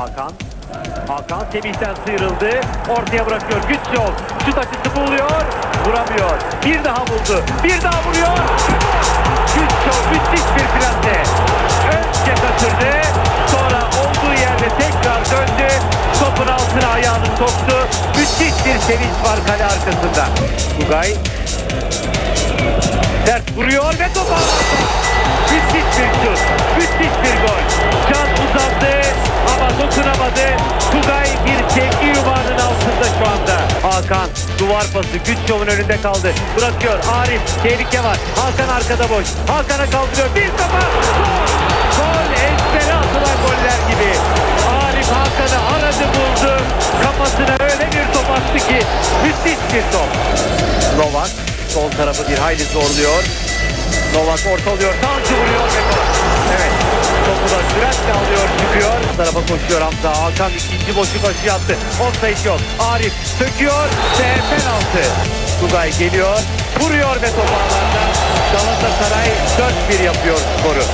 Hakan. Hakan Semih'ten sıyrıldı. Ortaya bırakıyor. Güç yok. Şut açısı buluyor. Vuramıyor. Bir daha buldu. Bir daha vuruyor. Güç yok. Müthiş bir plase. Önce kaçırdı. Sonra olduğu yerde tekrar döndü. Topun altına ayağını soktu. Müthiş bir sevinç var kale arkasında. Tugay Hakan duvar pası güç önünde kaldı. Bırakıyor Arif. Tehlike var. Hakan arkada boş. Hakan'a kaldırıyor. Bir kafa. Gol. Gol. Ezbere atılan goller gibi. Arif Hakan'ı aradı buldu. Kafasına öyle bir top attı ki müthiş bir top. Novak sol tarafı bir hayli zorluyor. Novak ortalıyor, Tanju vuruyor ve gol. Koşuyor Hamza. Hakan ikinci boşluk aşı attı. Offside yok. Arif söküyor ve penaltı. Tugay geliyor, vuruyor ve topu ağlarda. Galatasaray 4-1 yapıyor skoru.